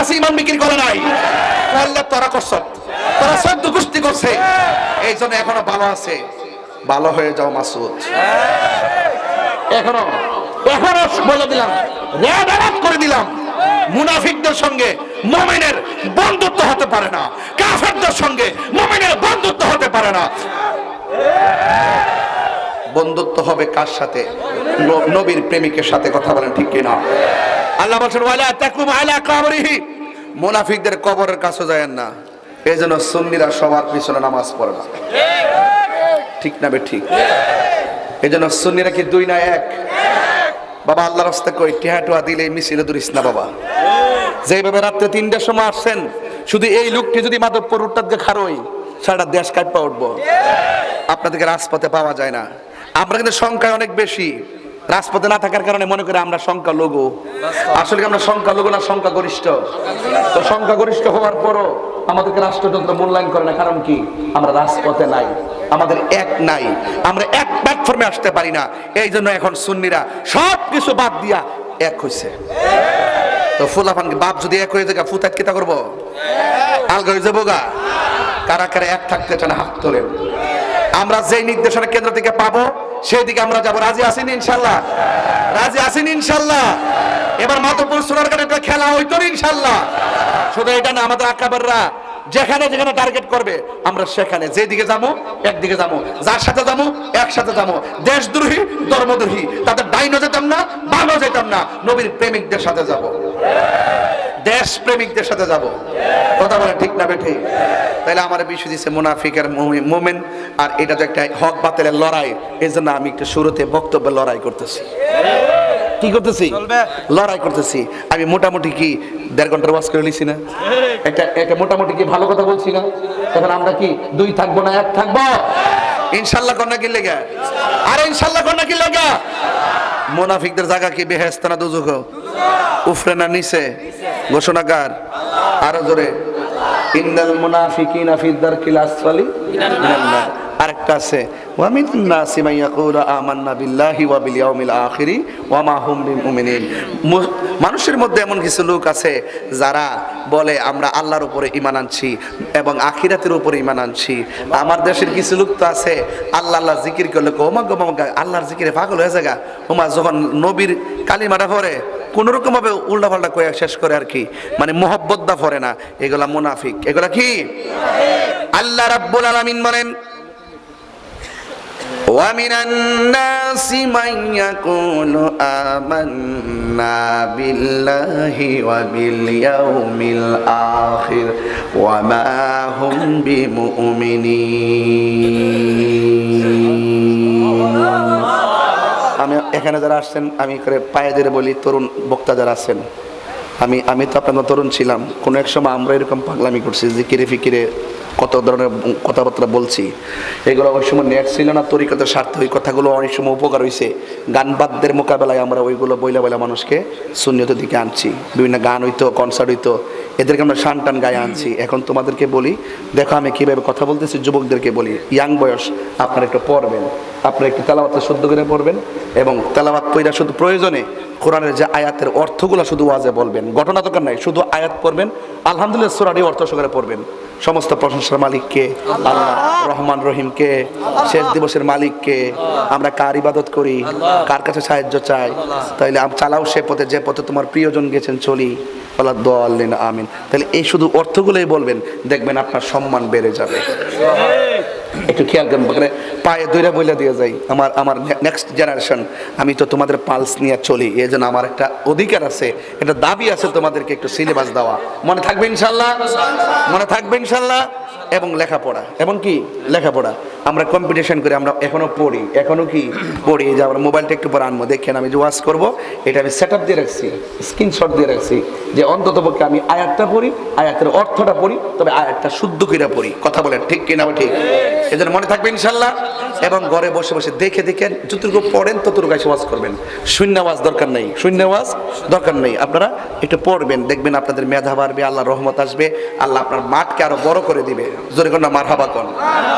কাছে ইমান বিক্রি করে নাই। করলে তোরা করছ। তোরা সদ্য গোষ্ঠী করছে। এই জন্য এখনও ভালো আছে। ভালো হয়ে যাও, মাসুদ। এখনও এখনও বলে দিলাম রেড করে দিলাম। মুনাফিকদের সঙ্গে মোমেনের বন্ধুত্ব হতে পারে না। কাফেরদের সঙ্গে মোমেনের বন্ধুত্ব হতে পারে না। বন্ধুত্ব হবে কার সাথে? নবীর প্রেমিকের সাথে কথা বলেন ঠিক কিনা? আল্লাহ বলছেন, ওয়ালা তাকুম আলা কবরিহি। মুনাফিকদের কবরের কাছে যায় না। এই জন্য সুন্নিরা সবার পিছনে নামাজ পড়ে না। ঠিক না বে ঠিক? এই জন্য সুন্নিরা কি দুই না এক? বাবা আল্লাহ রাস্তা কই? টিহাটুয়া দিলে মিছিলে দুরিস না বাবা। যেভাবে রাত্রে তিনটার সময় আসছেন, শুধু এই লোকটি যদি মাধবপুর দিয়ে খারোই সারা দেশ কাটপা উঠবো। আপনাদেরকে রাজপথে পাওয়া যায় না। আমরা কিন্তু সংখ্যায় অনেক বেশি। রাজপথে না থাকার কারণে মনে করি আমরা সংখ্যা লঘু আসলে আমরা সংখ্যা লঘু না সংখ্যা গরিষ্ঠ তো সংখ্যা গরিষ্ঠ হওয়ার পরও আমাদেরকে রাষ্ট্রযন্ত্র মূল্যায়ন করে না, কারণ কি? আমরা রাজপথে নাই, আমাদের এক নাই। আমরা এক প্ল্যাটফর্মে আসতে পারি না। এই জন্য এখন সুন্নিরা সব কিছু বাদ দিয়া এক হয়েছে তো ফুলাফান বাপ যদি এক হয়ে যায় ফুতাত কিতা করব? আলগা হয়ে যাব গা। কারা কারা এক থাকতে চান হাত তোলেন। আমরা যেই নির্দেশনা কেন্দ্র থেকে পাবো সেই দিকে আমরা যাব। রাজি আছেন ইনশাল্লাহ? রাজি আছেন ইনশাল্লাহ? এবার মাধবপুর সোনারঘাটে একটা খেলা হইতো ইনশাল্লাহ। শুধু এটা না, আমাদের আকাবাররা যেখানে যেখানে টার্গেট করবে, আমরা সেখানে। যেদিকে যাব, একদিকে যাব। যার সাথে যাব, একসাথে যাব। দেশদ্রোহী, ধর্মদ্রোহী। তাদের ডাইনও যেতাম না ভালো যেতাম না। নবীর প্রেমিকদের সাথে যাব। দেশ প্রেমিকদের সাথে যাব। কথা বলে ঠিক না বেঠে? তাহলে আমার বিষয় দিচ্ছে মুনাফিকের মোমেন আর এটা যে একটা হক বাতিলের লড়াই এই জন্য আমি একটু শুরুতে বক্তব্য লড়াই করতেছি। কি করতেছি? লড়াই করতেছি। আমি মোটামুটি কি দেড় ঘণ্টার ওয়াজ করে নিছি না? একটা একটা মোটামুটি কি ভালো কথা বলছি না? এখন আমরা কি দুই থাকব না এক থাকব? ইনশাল্লাহ কন্যা কি লেগা। আরে ইনশাল্লাহ কন্যা কি লেগা। মোনাফিকদের জায়গা কি বেহেস্ত না দুজুক উফরে না নিচে? ঘোষণাকার। আরও জোরে। ইন্দাল মুনাফিকিনা ফি দারকিল আসফালি মিনান নার। আরেকটা আছে। ওয়া মিনান নাসি মান ইয়াকুলু আমান্না বিল্লাহি ওয়া বিল ইয়াউমিল আখিরি ওয়া মা হুম বিমুমিনিন মানুষের মধ্যে এমন কিছু লোক আছে যারা বলে, আমরা আল্লাহর উপরে ঈমান আনছি এবং আখিরাতের উপরে ঈমান আনছি। আমার দেশের কিছু লোক তো আছে, আল্লাহ আল্লাহ জিকির করলে ওমা গো মামা আল্লাহর জিকিরে পাগল হয়ে যাগা। ওমা যখন নবীর কালিমাটা পড়ে কোন রকম ভাবে উল্টা পাল্টা কয়ে শেষ করে আর কি মানে মোহব্বতটা পড়ে না এগুলা মুনাফিক এগুলা কি আল্লাহ রাব্বুল আলামিন বলেন ومن الناس من يقول آمنا بالله وباليوم الآخر وما هم بمؤمنين এখানে যারা আসছেন, আমি করে পায়ে ধরে বলি, তরুণ বক্তা যারা আছেন, আমি আমি তো আপনার তরুণ ছিলাম। কোনো এক সময় আমরা এরকম পাগলামি করছি জিকিরে ফিকিরে কত ধরনের কথাবার্তা বলছি। এগুলো ওই সময় নেট ছিল না, তরিকতের স্বার্থে ওই কথাগুলো অনেক সময় উপকার হয়েছে গান বাদ্যের মোকাবেলায় আমরা ওইগুলো বইলা বইলা মানুষকে শূন্যত দিকে আনছি। বিভিন্ন গান হইতো কনসার্ট হইতো, এদেরকে আমরা শান টান গায়ে আনছি। এখন তোমাদেরকে বলি, দেখো আমি কীভাবে কথা বলতেছি, যুবকদেরকে বলি ইয়াং বয়স আপনারা একটু পড়বেন, আপনারা একটু তেলাওয়াতটা শুদ্ধ করে পড়বেন এবং তেলাওয়াত পইরা শুধু প্রয়োজনে কোরআনের যে আয়াতের অর্থগুলো শুধু ওয়াজে বলবেন। ঘটনা দরকার নাই, শুধু আয়াত পড়বেন, আলহামদুলিল্লাহ সুরাটি অর্থ সহকারে পড়বেন। সমস্ত প্রশংসার মালিককে, আল্লাহ রহমান রহিমকে, শেষ দিবসের মালিককে আমরা কার ইবাদত করি, কার কাছে সাহায্য চাই, তাইলে চালাও সে পথে, যে পথে তোমার প্রিয়জন গেছেন, চলি। আল্লাহ দোয়াল্লিন, আমিন। তাহলে এই শুধু অর্থগুলোই বলবেন, দেখবেন আপনার সম্মান বেড়ে যাবে। একটু খেয়াল করবেন মানে পায়ে দৈরা বইলা দিয়ে যাই। আমার আমার নেক্সট জেনারেশন আমি তো তোমাদের পালস নিয়ে চলি, এই জন্য আমার একটা অধিকার আছে, একটা দাবি আছে তোমাদেরকে একটু সিলেবাস দেওয়া। মনে থাকবে ইনশাল্লাহ? মনে থাকবে ইনশাল্লাহ? এবং লেখাপড়া। এবং কি লেখাপড়া। আমরা কম্পিটিশন করে আমরা এখনও পড়ি। এখনও কি পড়ি? যে আমরা মোবাইলটা একটু পরে আনব। দেখেন আমি যে ওয়াশ করব, এটা আমি সেট আপ দিয়ে রাখছি স্ক্রিনশট দিয়ে রাখছি যে অন্তত পক্ষে আমি আয়াতটা পড়ি, আয়াতের অর্থটা পড়ি, তবে আয়াতটা শুদ্ধ করে পড়ি। কথা বলেন ঠিক কিনা ঠিক? এজন্য মনে থাকবে ইনশাল্লাহ। এবং ঘরে বসে বসে দেখে দেখে যতটুকু পড়েন ততটুকু এসে ওয়াজ করবেন। শূন্য ওয়াজ দরকার নেই, শূন্য ওয়াজ দরকার নেই। আপনারা একটু পড়বেন, দেখবেন আপনাদের মেধা বাড়বে আল্লাহ রহমত আসবে, আল্লাহ আপনার মাঠকে আরও বড় করে দিবে। জোরে কোন মার হাবা কন।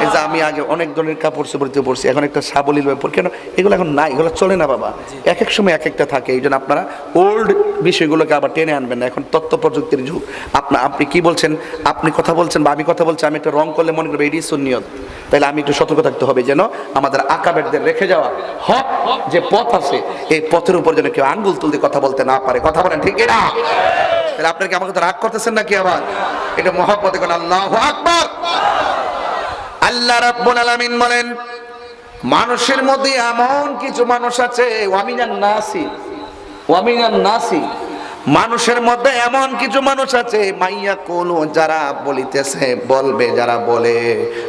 এই যে আমি আগে অনেক ধরনের কাপড় চোপড় দিয়ে পড়ছি এখন একটা সাবলীল পড়ি কেন? এগুলো এখন নাই, এগুলো চলে না বাবা। এক এক সময় এক একটা থাকে এই জন্য আপনারা ওল্ড বিষয়গুলোকে আবার টেনে আনবেন না। এখন তথ্য প্রযুক্তির যুগ। আপনা আপনি কি বলছেন? আপনি কথা বলছেন বা আমি কথা বলছি, আমি একটা রং করলে মনে করব, এটি সুনিয়ত তাহলে আমি একটু সতর্ক থাকতে হবে যেন আমাদের আকাবেরদের রেখে যাওয়া হক যে পথ আছে, এই পথের উপর যেন কেউ আঙ্গুল তুলতে কথা বলতে না পারে। কথা বলেন ঠিক না তাহলে আপনারা কি আমাকে তো রাগ করতেছেন নাকি আবার? এটা মহব্বতে কোন আল্লাহ আকবার। আল্লাহ রাব্বুল আলামিন বলেন, মানুষের মধ্যে এমন কিছু মানুষ আছে ওয়ামিনান নাসি ওয়ামিনান নাসি। মানুষের মধ্যে এমন কিছু মানুষ আছে, মাইয়া কোলো, যারা বলিতেছে, বলবে, যারা বলে,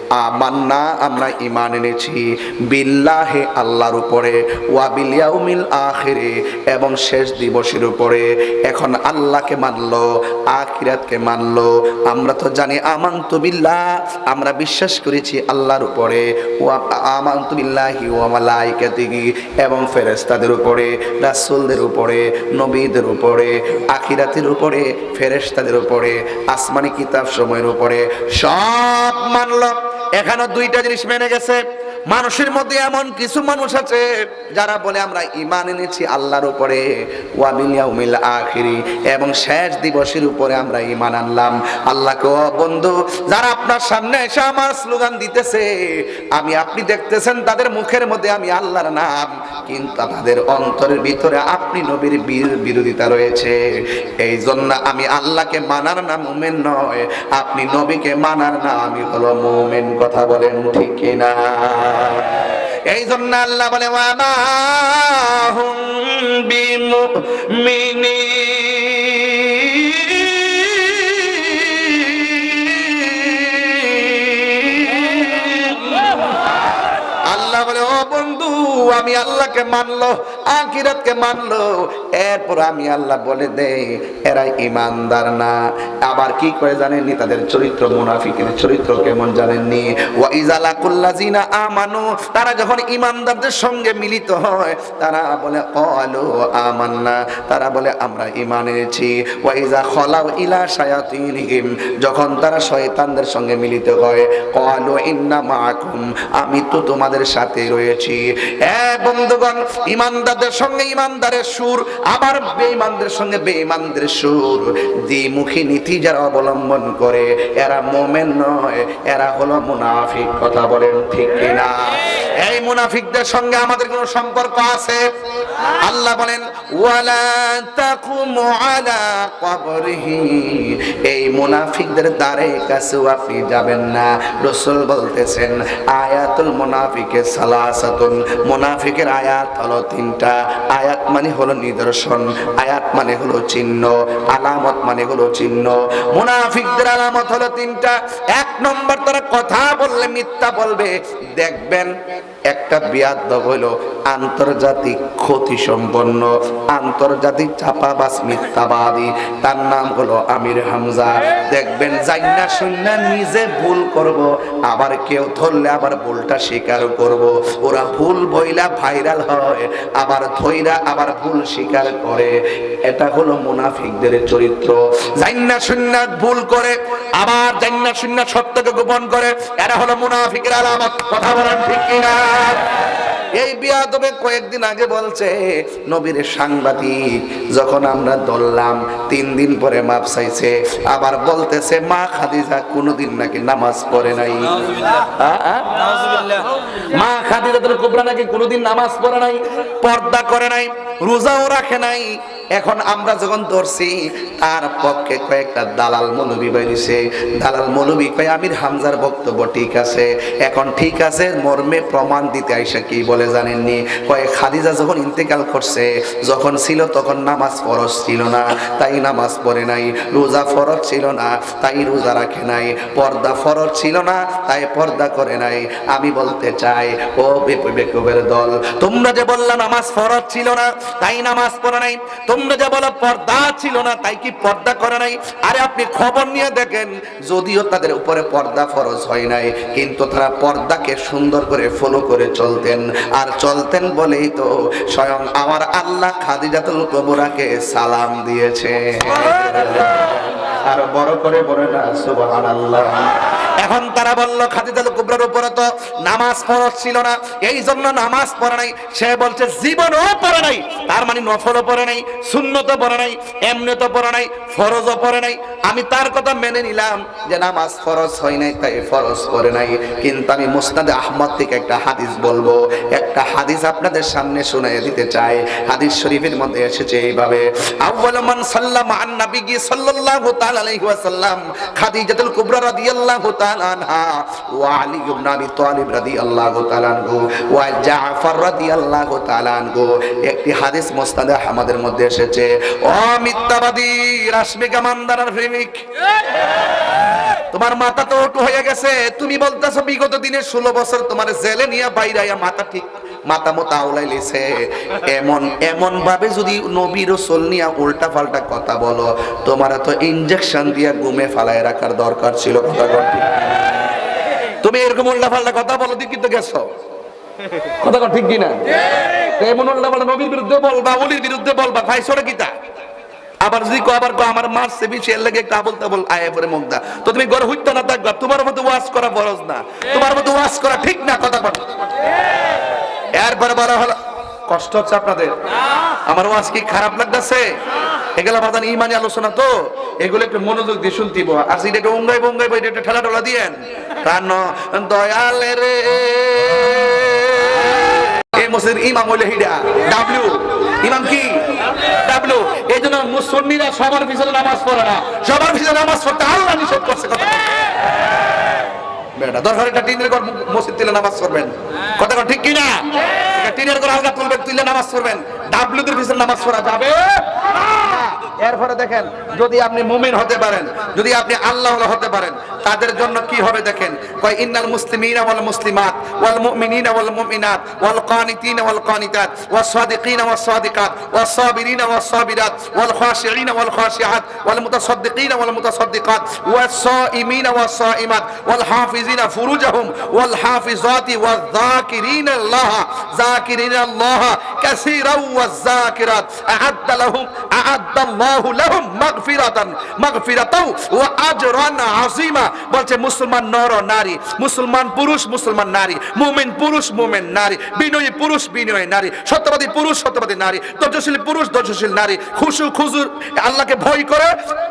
আমান্না, আমরা ইমান এনেছি বিল্লাহে আল্লাহর উপরে ওয়া বিলিয়াউমিল আখিরে এবং শেষ দিবসের উপরে এখন আল্লাহকে মানলো, আখিরাতকে মানলো। আমরা তো জানি, আমান্তু বিল্লাহ আমরা বিশ্বাস করেছি আল্লাহর উপরে আমান্তু বিল্লাহি ওয়া মালাইকাতিহি এবং ফেরেশতাদের উপরে, রাসূলদের উপরে, নবীদের উপরে আখিরাতের উপরে, ফেরেশতাদের উপরে, আসমানি কিতাব সময়ের উপরে, সব মানলাম এখানে দুইটা জিনিস মেনে গেছে। মানুষের মধ্যে এমন কিছু মানুষ আছে যারা বলে, আমরা ইমান এনেছি আল্লাহর উপরে এবং শেষ দিবসের উপরে আমরা ইমান আনলাম। আল্লাহকে বন্ধু, যারা আপনার সামনে এসে আমার স্লোগান দিতেছে, আমি, আপনি দেখতেছেন তাদের মুখের মধ্যে আমি আল্লাহর নাম, কিন্তু তাদের অন্তরের ভিতরে আপনি নবীর বীর- বিরোধিতা রয়েছে। এই জন্য আমি আল্লাহকে মানার নাম মুমেন নয়। আপনি নবীকে মানার না, আমি হলো মুমেন। কথা বলেন ঠিক কিনা? এই জন্য আল্লাহ বলে বিমুমিনিন। আল্লাহ বলে ও বন্ধু আমি আল্লাহকে মানলো। আখিরাতকে মানলো। এরপর আমি আল্লাহ বলে দেই, এরা ইমানদার না। আবার কি করে জানেননি? তাদের চরিত্র মুনাফিকের চরিত্র কেমন জানেননি? ওয়া ইজালা কুল্লাজিনা আমানু, তারা যখন ইমানদারদের সঙ্গে মিলিত হয়, তারা বলে qalu আমান্না। তারা বলে, আমরা ঈমান এনেছি। ওয়া ইজা খলাউ ইলা শায়াতিনহিম, যখন তারা শয়তানদের সঙ্গে মিলিত হয় qalu ইন্না মাআকুম, আমি তো তোমাদের সাথে রয়েছি। এ বন্ধুগণ ইমানদারদের সঙ্গে ইমানদারের সুর, আবার বেঈমানদের সঙ্গে বেঈমানদের সুর। দ্বিমুখী নীতি যারা অবলম্বন করে, এরা মোমেন নয়, এরা হলো মুনাফিক, কথা বলেন ঠিক কিনা? এই মুনাফিকদের সঙ্গে আমাদের কোনো সম্পর্ক আছে? আল্লাহ বলেন, ওয়ালা আলা এই মুনাফিকদের দ্বারে কাছেও আপনি যাবেন না। রসুল বলতেছেন, আয়াতুল মুনাফিকে সালাসাতুন। মুনাফিকের আয়াত হলো তিনটা। আয়াত মানে হলো নিদর্শন, আয়াত মানে হলো চিহ্ন, আলামত মানে হলো চিহ্ন। মুনাফিকদের আলামত হলো তিনটা। এক নম্বর তারা কথা বললে মিথ্যা বলবে। দেখবেন একটা বিয়াদ হলো আন্তর্জাতিক ক্ষতি সম্পন্ন, আন্তর্জাতিক চাপাবাস মিথ্যাবাদী। তার নাম হলো আমির হামজা। দেখবেন, জাইনা শূন্য নিজে ভুল করব, আবার কেউ ধরলে আবার ভুলটা স্বীকার করব। ওরা ভুল বইলা ভাইরাল হয়, আবার ধইরা আবার ভুল স্বীকার করে। এটা হলো মুনাফিকদের চরিত্র। জাইনা শূন্য ভুল করে, আবার জাইনা শূন্য সত্যকে গোপন করে, এরা হলো মুনাফিকের আলামত। কথা বলেন ঠিক কিনা? এই বিয়া তবে কয়েকদিন আগে বলছে নবীর সাংবাদিক যখন আমরা ধরলাম তিন দিন পরে মাপ চাইছে আবার বলতেছে মা খাদিজা কোনোদিন নাকি নামাজ পড়ে নাই? মা খাদিজা তোর কোবরা নাকি কোনোদিন নামাজ পড়ে নাই পর্দা করে নাই। রোজাও রাখে নাই। এখন আমরা যখন ধরছি, তার পক্ষে কয়েকটা দালাল মৌলবী বেরিয়েছে। দালাল মৌলবী কয়ে, আমির হামজার বক্তব্য ঠিক আছে। এখন ঠিক আছে, মর্মে প্রমাণ দিতে আইসা কি বলে জানেননি? কয়ে, খাদিজা যখন ইন্তেকাল করছে, যখন ছিল তখন নামাজ ফরজ ছিল না। তাই নামাজ পড়ে নাই। রোজা ফরজ ছিল না, তাই রোজা রাখে নাই। পর্দা ফরজ ছিল না, তাই পর্দা করে নাই। আমি বলতে চাই, ও বেকুবের দল, তোমরা যে বললা নামাজ ফরজ ছিল না তাই নামাজ পড়ে নাই। তোমরা যা বলো, পর্দা ছিল না, তাই কি পর্দা করে নাই? আরে আপনি খবর নিয়ে দেখেন, যদিও তাদের উপরে পর্দা ফরজ হয় নাই, কিন্তু তারা পর্দাকে সুন্দর করে ফলো করে চলতেন। আর চলতেন বলেই তো স্বয়ং আমার আল্লাহ খাদিজাতুল কবরাকে সালাম দিয়েছে। আর বড় করে বলে না, সুবহানাল্লাহ। এখন তারা বলল খাদিজাতুল কুবরার উপরে তো নামাজ ফরজ ছিল না, এই জন্য নামাজ পড়ে নাই। সে বলছে, জীবনও পড়ে নাই। তার মানে নফলও পড়ে নাই সুন্নত পড়ে নাই এমনি তো পড়ে নাই, ফরজও পড়ে নাই। আমি তার কথা মেনে নিলাম যে নামাজ ফরজ হয় নাই, তাই ফরজ করে নাই। কিন্তু আমি মুসনাদে আহমদ থেকে একটা হাদিস বলব। একটা হাদিস আপনাদের সামনে শুনিয়ে দিতে চাই। হাদিস শরীফের মধ্যে এসেছে এইভাবে, আউয়াল সাল্লামা আন নবী সাল্লাল্লাহু তাআলা আলাইহি ওয়াসাল্লাম, খাদিজাতুল কুবরা রাদিয়াল্লাহু তাআলা আনহা, ওয়া আলী ইবনে আবি তালিব রাদিয়াল্লাহু তাআলা আনহু, ওয়া জাফর রাদিয়াল্লাহু তাআলা আনহু। একটি হাদিস মুসনাদে আহমদের মধ্যে এসেছে ও মিথ্যাবাদী রাশমিকা মান্দারার প্রেমিক তোমার মাথা তো ওটু হয়ে গেছে। তুমি বলতেছো বিগত দিনে ষোলো বছর তোমার জেলে নিয়ে বাইরে আইয়া মাথা ঠিক মাথা মতো আউলাই লেছে। এমন এমন ভাবে যদি নবী রসুল নিয়ে উল্টা পাল্টা কথা বলো তোমার তো ইনজেকশন দিয়া গুমে ফালায় রাখার দরকার ছিল কথা তুমি এরকম উল্টা পাল্টা কথা বলো তুই কিন্তু গেছো। কথা ঠিক কিনা? এমন উল্টা পাল্টা নবীর বিরুদ্ধে বলবা অলির বিরুদ্ধে বলবা ফাইসরে কিতা? আবার যদি আবার আমার মারছে বেশি এর লাগে একটা আবল তাবল আয় পরে মুগদা তো তুমি ঘরে হইতে না থাকবা, তোমার মতো ওয়াজ করা ফরজ না। তোমার মতো ওয়াজ করা ঠিক না, কথা বল। এরপরে বলা হলো, কষ্ট হচ্ছে আপনাদের। আমার ওয়াজ কি খারাপ লাগতেছে? এগুলো বাদান ইমানি আলোচনা তো। এগুলো একটু মনোযোগ দিয়ে শুনতিব আর একটু উঙ্গাই বঙ্গাই একটু ঠেলা টোলা দিয়েন। কারণ দয়ালে রে এই ইমাম ডাব্লিউ। ইমাম কি? ডাব্লিউ। এই জন্য সবার পিছনে নামাজ পড়ে না। সবার পিছনে নামাজ পড়তে আল্লাহ নিষেধ করছে কথা। বেটা, দরকার টিনের ঘর মসজিদ তুলে নামাজ পড়বেন। কথা ঠিক কি না? টিনের ঘর হালকা তুলবেন তুলে নামাজ পড়বেন। পিছনে নামাজ পড়া যাবে? এরপরে দেখেন, যদি আপনি মুমিন হতে পারেন, যদি আপনি আল্লাহ হতে পারেন তাদের জন্য কি হবে দেখেন? কয়, ইন্নাল মুসলিমিনা ওয়াল মুসলিমাত, ওয়াল মুমিনিনা ওয়াল মুমিনাত, ওয়াল কানিতিনা ওয়াল কানিতাত, ওয়াস সাদিকিনা ওয়াস সাদিকাত, ওয়াস সাবিরিনা ওয়াস সাবিরাত, ওয়াল খাশিঈনা ওয়াল খাশিআত, ওয়াল মুতাসাদ্দিকিনা ওয়াল মুতাসাদ্দিকাত, ওয়াস সাইমিনা ওয়াস সাইমাত, ওয়াল হাফিজিনা ফুরুজাহুম, ওয়াল হাফিজাতি ওয়াল যাকিরিনা বলছে, মুসলমান নর নারী, মুসলমান পুরুষ, মুসলমান নারী, মুমিন পুরুষ, মুমিন নারী, বিনয়ী পুরুষ, বিনয়ী নারী, সত্যবাদী পুরুষ, সত্যবাদী নারী, ধৈর্যশীল পুরুষ, ধৈর্যশীল নারী, খুশু খুজুর, আল্লাহকে ভয় করে,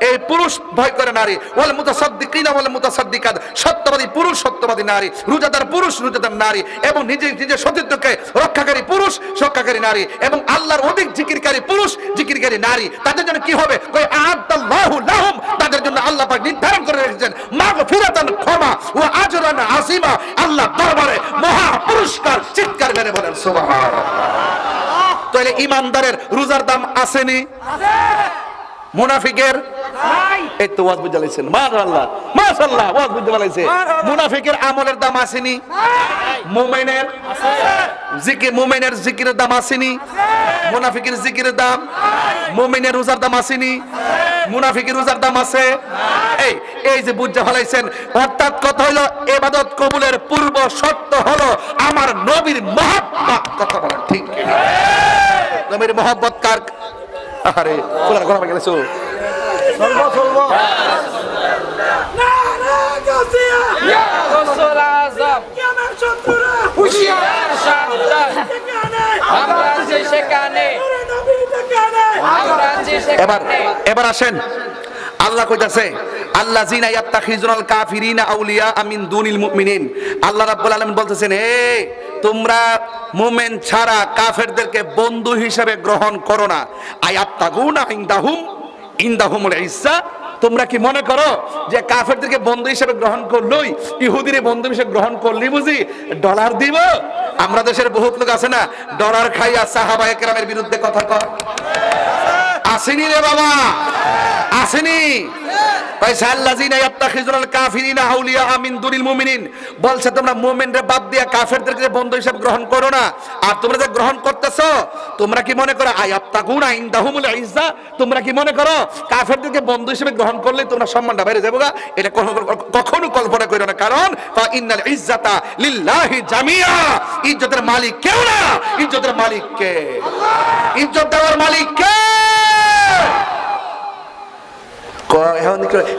এই পুরুষ ভয় করে নারী, ওয়াল মুতাসাদ্দিকিনা, ওয়াল মুতাসাদ্দিকাত, সত্যবাদী পুরুষ, সত্যবাদী নারী, রোজাদার পুরুষ, রোজাদার নারী, এবং নিজে, নিজের সতীত্বকে রক্ষাকারী পুরুষ, রক্ষাকারী নারী, এবং আল্লাহর অধিক জিকিরকারী পুরুষ, জিকিরকারী নারী, তাদের জন্য কি হবে? কই আ'আদ্দাল্লাহু লাহুম, তাদের জন্য আল্লাহ পাক নির্ধারণ করে রেখেছেন মাগফিরাতান ক্ষমা ও আজরান আসিমা আল্লাহ দরবারে মহা পুরস্কার চিৎকার মেরে বলেন সুবহানাল্লাহ। তাহলে ইমানদারের রোজার দাম আসেনি? মুনাফিকের এই তো ওয়াজ বুঝে লাইছেন। মাশাআল্লাহ মাশাআল্লাহ ওয়াজ মুনাফিকের আমলের দাম আসেনি। মুমিনের জিকির মুমিনের জিকিরের দাম আসেনি। মুনাফিকের জিকিরের দাম মুমিনের রোজার দাম আসেনি। মুনাফিকের রোজার দাম আছে। এই এই যে বুঝতে ফেলাইছেন অর্থাৎ কথা হলো এবাদত কবুলের পূর্ব শর্ত হলো আমার নবীর মহাব্বত। কথা বলেন ঠিক? নবীর মহব্বত কার? আরে গেলে চো গোসল আজম হুশিয়ার সাবধান আমরা যে সেখানে আমরা যে এবার এবার আসেন। আল্লাহ কইতাছে আল্লাহ জিনা ইয়াত্তাখিজুনাল কাফিরিনা আউলিয়া আমিন দুনিল মুমিনিন। আল্লাহ রাব্বুল আলামিন বলতেছেন হে তোমরা মুমিন ছাড়া কাফেরদেরকে বন্ধু হিসেবে গ্রহণ করো না। আয়াত্তাগুনা ইনদাহুম ইনদাহুমুল ইসা তোমরা কি মনে করো যে কাফেরদেরকে বন্ধু হিসেবে গ্রহণ করলই? ইহুদিরে বন্ধু হিসেবে গ্রহণ করলি বুঝি? ডলার দিব? আমরা দেশের বহুত লোক আছে না? ডলার খাইয়া সাহাবা একরামের বিরুদ্ধে কথা কয়। আসেনি রে বাবা। আসেনি। বলছে, তোমরা বাদ কাফেরদেরকে বন্ধু হিসাব গ্রহণ করো না। আর তোমরা যে গ্রহণ করতেছো, তোমরা কি মনে করো ইজ্জা তোমরা কি মনে করো, কাফেরদেরকে বন্ধু হিসেবে গ্রহণ করলে তোমরা সম্মানটা বেড়ে যাবে? এটা কখনো- কল্পনা করো না। কারণ ইন্নাল ইজ্জাতা লিল্লাহি জামিয়া ইজ্জতের মালিক কেউ না। ইজ্জতের মালিক কে? ইজ্জত দেওয়ার মালিক ক-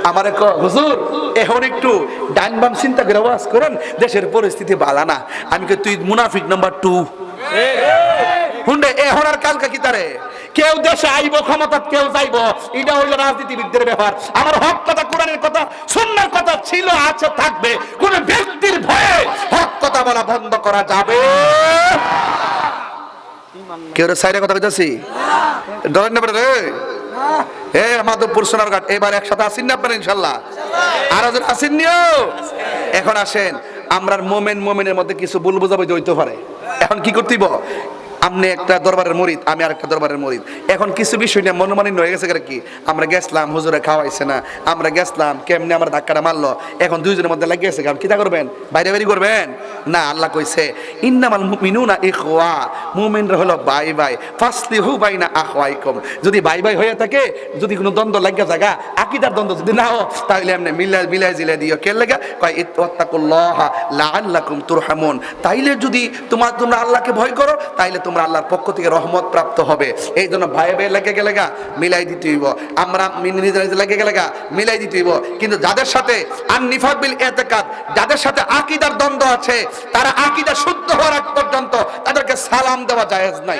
আমারে হুজুর, এখন একটু ডান বাম চিন্তা করে ওয়াজ করেন, দেশের পরিস্থিতি বালা না। আমি কে তুই মুনাফিক নাম্বার টু হুন্ডে, এখন আর কালকা কি তারে? কেউ দেশে আইব ক্ষমতা কেউ যাইব, এটা হইল রাজনীতিবিদদের ব্যাপার। আমার হক কথা, কোরআনের কথা, সুন্নার কথা ছিল আছে থাকবে। কোন ব্যক্তির ভয়ে হক কথা বলা বন্ধ করা যাবে। কেউ সাইডে কথা কইতাছি? না রে। এ মাধবপুর সোনারঘাট এবার একসাথে আসেন না আপনারা ইনশাল্লাহ? আর একজন আসেন নিও। এখন আসেন আমরা মোমেন মোমেনের মধ্যে কিছু ভুল বোঝাবুঝি হইতে পারে। এখন কি করতেইব আপনি একটা দরবারের মরিদ, আমি আর একটা দরবারের মরিদ। এখন কিছু বিষয় নিয়ে মনোমানিন্য হয়ে গেছে কি? আমরা গেছলাম হুজুরে খাওয়াইছে না। আমরা গেছলাম কেমনে আমার ধাক্কাটা মারলো? এখন দুইজনের মধ্যে লাগিয়ে লাগিয়েছে আপনি কিতা করবেন? বাইরে বাইরে করবেন? না, আল্লাহ কইছে, ইন্নামাল মুমিনুনা ইখওয়া। মুমিনরা হলো ভাই ভাই। ফাসলিহু বাইনা আখওয়াইকুম। যদি ভাই ভাই হয়ে থাকে, যদি কোনো দ্বন্দ্ব লাগিয়া জায়গা আকিদার দ্বন্দ্ব যদি না হয়, তাহলে এমনি মিলাই মিলাই জিলাই দিও। কে লাগা? কয় ইত্তাকুল্লাহ লাআল্লাকুম তুরহামুন। তাইলে যদি তোমার, তোমরা আল্লাহকে ভয় করো, তাইলে তোমরা আল্লাহর পক্ষ থেকে রহমত প্রাপ্ত হবে। এই জন্য ভাই ভাই লেগে গেলে গা, মিলাই দিতে হইব। আমরা নিজে নিজে লেগে গেলে গা, মিলাই দিতে হইব। কিন্তু যাদের সাথে আর নিফাক বিল এতেকাদ, যাদের সাথে আকিদার দ্বন্দ্ব আছে, তারা আকিদা শুদ্ধ হওয়ার আগ পর্যন্ত তাদেরকে সালাম দেওয়া জায়েজ নাই।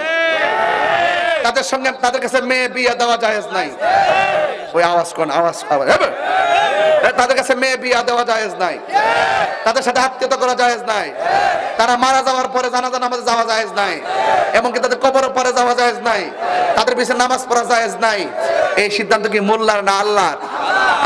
তাদের সঙ্গে তাদের কাছে মেয়ে বিয়ে দেওয়া জায়েজ নাই। ওই আওয়াজ কোন আওয়াজ আওয়াজ তাদের কাছে মেয়ে বিয়া দেওয়া জায়েজ নাই। তাদের সাথে আত্মীয়তা করা জায়েজ নাই। তারা মারা যাওয়ার পরে জানাজা নামাজে যাওয়া জায়েজ নাই। এমনকি তাদের কবরের পরে যাওয়া জায়েজ নাই। তাদের পিছনে নামাজ পড়া জায়েজ নাই। এই সিদ্ধান্ত কি মোল্লার না আল্লাহর?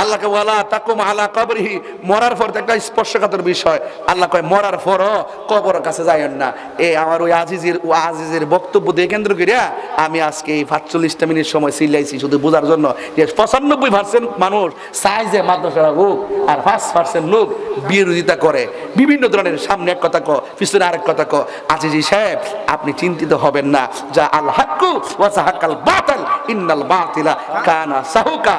আল্লাহকে ওয়ালা তাকুম আলা কবরিহি। মরার পর একটা স্পর্শকাতর বিষয়। আল্লাহ কয়, মরার পরও কবরের কাছে যাইয়েন না। এই আমার ওই আজিজের, ও আজিজের বক্তব্য দিয়ে কেন্দ্র করিয়া আমি আজকে এই পাঁচচল্লিশটা মিনিট সময় সিলাইছি শুধু বোঝার জন্য যে পঁচানব্বই পার্সেন্ট মানুষ চায় যে মাদ্রাসা হোক আর পাঁচ পার্সেন্ট লোক বিরোধিতা করে। বিভিন্ন ধরনের সামনে এক কথা ক পিছনে আরেক কথা ক। আজিজি সাহেব আপনি চিন্তিত হবেন না। যা আল হাক্কু ওয়াসা হাক্কাল বাতাল ইন্নাল বাতিলা কানা সাহুকা।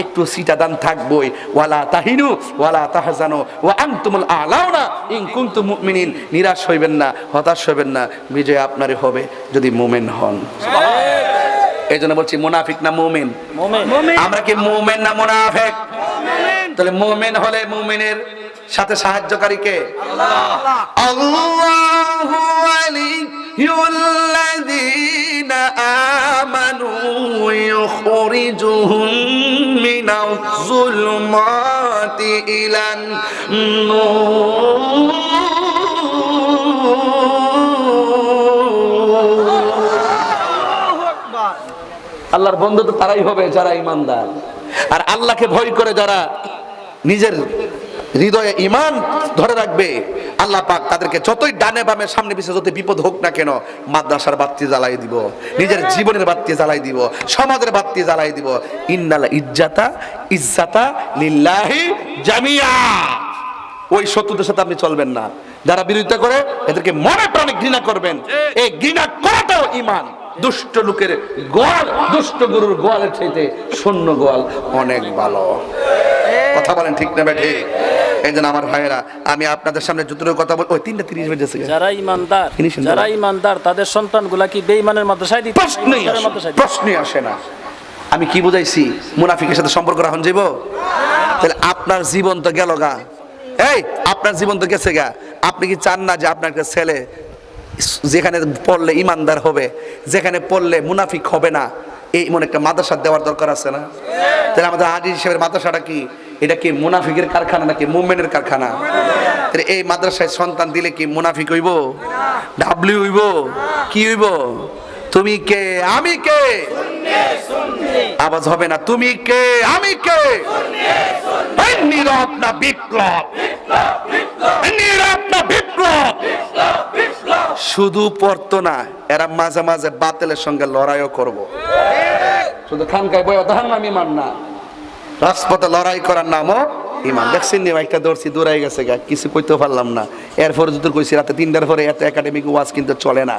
একটু সিটাদান থাকবই। ওয়ালা তাহিনু ওয়ালা তাহজানু ওয়া আনতুমুল আলাউনা। ইন কুনতুম মুমিনিন নিরাশ হইবেন না হতাশ হইবেন না। বিজয় আপনারই হবে যদি মুমিন হন। এই জন্য বলছি মুনাফিক না মুমিন? আমরা কি মুমিন না মুনাফিক? তাহলে মুমিন হলে মুমিনের সাথে সাহায্যকারী কে? আল্লাহু ওয়ালিয়ুল্লাযীনা আমানু ইখরিজুহুম মিনাজ যুলমাতি ইলান নূর আল্লাহর বন্ধু তো তারাই হবে যারা ইমানদার। আর আল্লাহকে ভয় করে যারা নিজের হৃদয়ে ইমান ধরে রাখবে, আল্লাহ পাক তাদেরকে যতই ডানে বামে, সামনে পিছিয়ে যত বিপদ হোক না কেন মাদ্রাসার বাত্তি জ্বালাই দিব, নিজের জীবনের বাত্তি জ্বালাই দিব, সমাজের বাত্তি জ্বালাই দিব। ইন্নাল ইজ্জাতা ইজ্জাতা লিল্লাহি জামিয়া। ওই শত্রুদের সাথে আপনি চলবেন না। যারা বিরোধিতা করে, এদেরকে মনে প্রাণে ঘৃণা করবেন। এই ঘৃণা করাটাও ইমান দুষ্ট লোকের গোয়াল দুষ্ট গরুর গোয়ালের চাইতে শূন্য গোয়াল অনেক ভালো। কথা বলেন ঠিক না বেঠে? এই জন্য আমার ভাইয়েরা আমি আপনাদের সামনে যতটুকু কথা বল ওই তিনটা তিরিশ বেজেছে যারা ইমানদার যারা ইমানদার তাদের সন্তানগুলা কি বেঈমানের মাদ্রাসায় দিতে প্রশ্নই ইমানদারের আসে? প্রশ্নই না। আমি কি বুঝাইছি? মুনাফিকের সাথে সম্পর্ক রাখুন যাইব তাহলে আপনার জীবন তো গেল গা। এই আপনার জীবন তো গেছে গা। আপনি কি চান না যে আপনার একটা ছেলে যেখানে পড়লে ইমানদার হবে যেখানে পড়লে মুনাফিক হবে না এই মনে একটা মাদ্রাসা দেওয়ার দরকার আছে না? তাহলে আমাদের আজি হিসেবে মাদ্রাসাটা কি? এটা কি মুনাফিকের কারখানা নাকি মুভমেন্টের কারখানা? তাহলে এই মাদ্রাসায় সন্তান দিলে কি মুনাফিক হইব? ডাবলি হইব? কি হইব? তুমি কে? আমি কে? আওয়াজ হবে না তুমি কে? আমি কে? নীরব না বিপ্লব। নীরব শুধু পড়তো না, এরা মাঝে মাঝে বাতিলের সঙ্গে লড়াইও করব। শুধু খানকায় বই অধান আমি মান না। রাজপথে লড়াই করার নামও ইমান। দেখছেন নি একটা দৌড়ছি, দৌড়াই গেছে গা, কিছু কইতে পারলাম না। এরপরে যদি কইছি, রাতে তিনটার পরে এত একাডেমিক ওয়াজ কিন্তু চলে না।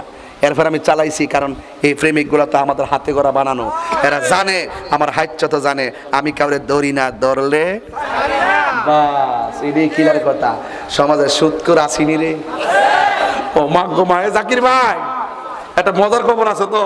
এরপর আমি চালাইছি, কারণ এই প্রেমিকগুলো তো আমাদের হাতে করা বানানো। এরা জানে, আমার হাইচ্য তো জানে, আমি কাউরে দৌড়ি না, দৌড়লে বাস, এটাই কিলার কথা। সমাজের সুৎকর আসিনি রে। ও মা গো মায়ে জাকির ভাই। একটা মজার খবর আছে তো?